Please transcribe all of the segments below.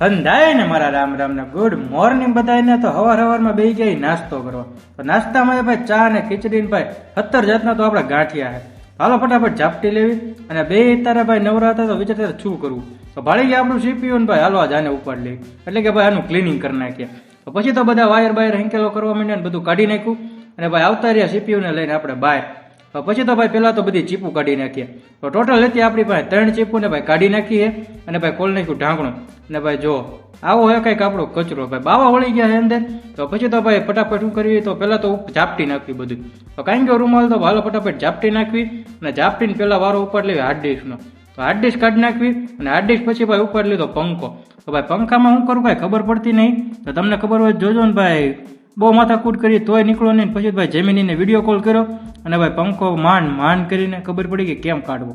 હંધાય ને મારા રામ રામ ને ગુડ મોર્નિંગ બધાને તો હવાર હવારમાં બેસી જાય નાસ્તો કરવા તો નાસ્તામાં ભાઈ ચા ને ખીચડી ને ભાઈ સત્તર જાતના તો આપણા ગાંઠિયા હે હાલો ફટાફટ ઝાપટી લેવી અને બે તારા ભાઈ નવરા હતા તો વિચારતા શું કરવું તો ભાળી ગયા આપણું સીપીયુ ને ભાઈ, હાલો આ જાને ઉપાડ લેવી એટલે કે ભાઈ આનું ક્લિનિંગ કરી નાખીએ તો પછી તો બધા વાયર બાયર હેંકેલો કરવા માંડ્યા ને બધું કાઢી નાખ્યું. અને ભાઈ આવતા રહ્યા CPU ને લઈને આપણે તો પછી તો ભાઈ પહેલાં તો બધી ચીપું કાઢી નાખીએ. તો ટોટલ હતી આપણી પાસે ત્રણ ચીપું ને ભાઈ કાઢી નાખીએ અને ભાઈ ખોલી નાખ્યું ઢાંકણું. અને ભાઈ જો, આવો હોય કંઈક આપણો કચરો. ભાઈ બાવા વળી ગયા અંદર. તો પછી તો ભાઈ ફટાફટ શું કરવી તો પહેલાં તો ઝાપટી નાખવી બધું. તો કાંઈ ગયો રૂમાલ તો હાલો ફટાફટ ઝાપટી નાખવી અને ઝાપટીને પહેલાં વારો ઉપર લેવી હાર્ડ ડિસ્કનો તો હાર્ડ ડિસ્ક કાઢી નાખવી અને હાર્ડ ડિસ્ક પછી ભાઈ ઉપર લીધો પંખો. તો ભાઈ પંખામાં શું કરું કાંઈ ખબર પડતી નહીં. તો તમને ખબર હોય જોજો ને ભાઈ. બહુ માથાકૂટ કરી તોય નીકળો નહીં. પછી ભાઈ જમીનીને વીડિયો કોલ કર્યો અને ભાઈ પંખો માંડ માંડ કરીને ખબર પડી કે કેમ કાઢવો.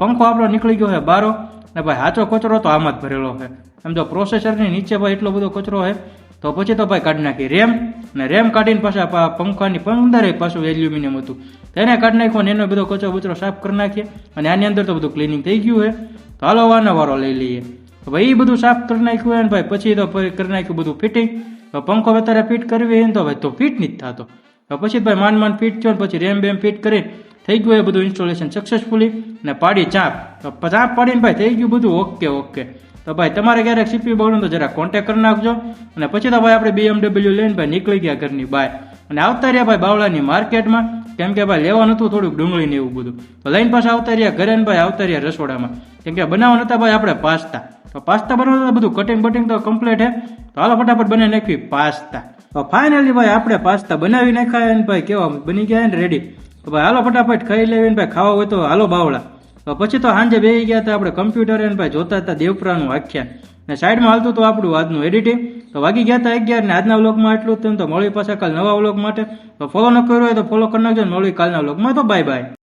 પંખો આપણો નીકળી ગયો છે બારો ને ભાઈ સાચો કચરો તો આમાં જ ભરેલો છે. એમ જો પ્રોસેસરની નીચે ભાઈ એટલો બધો કચરો છે, તો પછી તો ભાઈ કાઢી નાખી રેમ ને રેમ કાઢીને પાછા પંખાની પંખાની પંદર પાછું એલ્યુમિનિયમ હતું. તેને કાઢી નાખ્યો ને એનો બધો કચરો બચરો સાફ કરી નાખીએ અને આની અંદર તો બધું ક્લિનિંગ થઈ ગયું છે. તો હાલો વાનો વારો લઈ લઈએ. ભાઈ એ બધું સાફ કરી નાખ્યું હોય ને ભાઈ પછી તો કરી નાખ્યું બધું ફિટિંગ પંખો વધારે ફિટ કરવી હોય તો ભાઈ તો ફિટ નહીં થતો. પછી ભાઈ માંડ માંડ ફિટ થયો પછી રેમ બેમ ફિટ કરી થઈ ગયું એ બધું ઇન્સ્ટોલેશન સક્સેસફુલી ને પાડી ચાપ. ચાપ પાડીને ભાઈ થઈ ગયું બધું ઓકે ઓકે. તો ભાઈ તમારે ક્યારેક સીપી બગડો તો જરા કોન્ટેક કરી નાખજો. અને પછી તો ભાઈ આપણે બીએમડબલ્યુ લઈને ભાઈ નીકળી ગયા ઘરની બહાર. અને આવતા રહ્યા ભાઈ બાવળાની માર્કેટમાં કેમ કે ભાઈ લેવાનું હતું થોડુંક ડુંગળી ને એવું બધું. તો લઈને પાછા આવતા રહ્યા ઘરે ભાઈ આવતા રહ્યા રસોડામાં. કેમ કે બનાવવાના હતા ભાઈ આપણે પાસ્તા. તો પાસ્તા બનાવતા હતા બધું કટિંગ બટિંગ તો કમ્પ્લીટ હે. તો હાલો ફટાફટ બનાવી નાખવી પાસ્તા. તો ફાઇનલી ભાઈ આપણે પાસ્તા બનાવી નાખ્યા ને ભાઈ કેવા બની ગયા ને રેડી તો ભાઈ હાલો ફટાફટ ખાઈ લેવી ને ભાઈ ખાવા હોય તો હાલો બાવળા. તો પછી તો સાંજે બેસી ગયા હતા આપણે કમ્પ્યુટર ને ભાઈ જોતા હતા દેવપુરાનું આખ્યાન. ને સાઈડમાં હાલતું તો આપણું આજનું એડિટિંગ તો વાગી ગયા હતા અગિયાર ને આજના વ્લોગમાં એટલું જ. તો મળી પાછા કાલ નવા વ્લોગ માટે. તો ફોલો ન કર્યો હોય તો ફોલો કરી નાખજો ને મળી કાલના વ્લોગમાં. તો બાય બાય